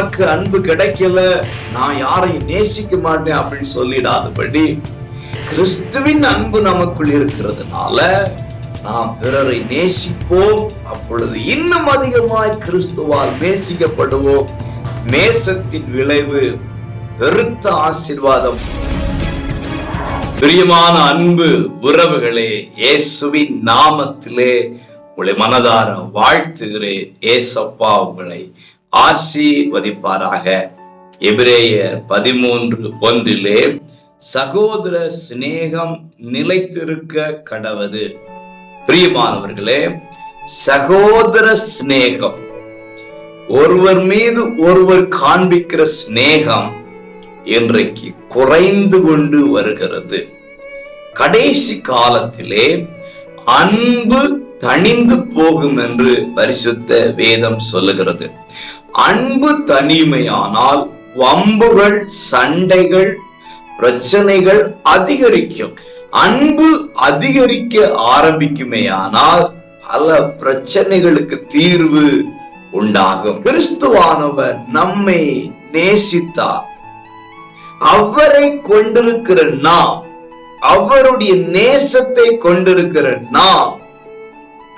நமக்கு அன்பு கிடைக்கல நான் யாரையும் நேசிக்க மாட்டேன் அப்படின்னு சொல்லிடாதபடி கிறிஸ்துவின் அன்பு நமக்குள் இருக்கிறதுனால நாம் பிறரை நேசிப்போம். அப்பொழுது இன்னும் அதிகமாய் கிறிஸ்துவால் நேசிக்கப்படுவோம். நேசத்தின் விளைவு பெருத்த ஆசிர்வாதம். பிரியமான அன்பு உறவுகளே இயேசுவின் நாமத்திலே உங்களை மனதார வாழ்த்துகிறேன். ஏசப்பா உங்களை ஆசீர்வதிப்பாராக. எபிரேயர் பதிமூன்று ஒன்றிலே சகோதர சிநேகம் நிலைத்திருக்க கடவது. பிரியமானவர்களே சகோதர சிநேகம் ஒருவர் மீது ஒருவர் காண்பிக்கிற சிநேகம் இன்றைக்கு குறைந்து கொண்டு வருகிறது. கடைசி காலத்திலே அன்பு தணிந்து போகும் என்று பரிசுத்த வேதம் சொல்லுகிறது. அன்பு தனிமையானால் வம்புகள் சண்டைகள் பிரச்சனைகள் அதிகரிக்கும். அன்பு அதிகரிக்க ஆரம்பிக்குமேயானால் பல பிரச்சனைகளுக்கு தீர்வு உண்டாகும். கிறிஸ்துவானவர் நம்மை நேசித்தார். அவரை கொண்டிருக்கிற நாம் அவருடைய நேசத்தை கொண்டிருக்கிற நாம்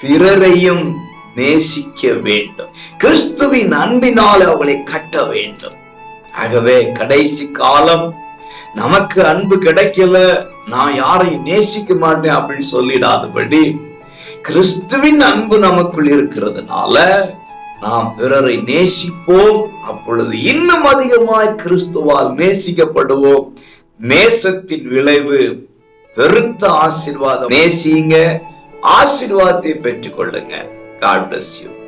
பிறரையும் நேசிக்க வேண்டும். கிறிஸ்துவின் அன்பினால் அவளை கட்ட வேண்டும். ஆகவே கடைசி காலம் நமக்கு அன்பு கிடைக்கல நான் யாரையும் நேசிக்க மாட்டேன் அப்படின்னு சொல்லிடாதபடி கிறிஸ்துவின் அன்பு நமக்குள் இருக்கிறதுனால நாம் பிறரை நேசிப்போம். அப்பொழுது இன்னும் அதிகமாய் கிறிஸ்துவால் நேசிக்கப்படுவோம். நேசத்தின் விளைவு பெருத்த ஆசிர்வாதம். நேசிங்க ஆசிர்வாதத்தை பெற்றுக் God bless you.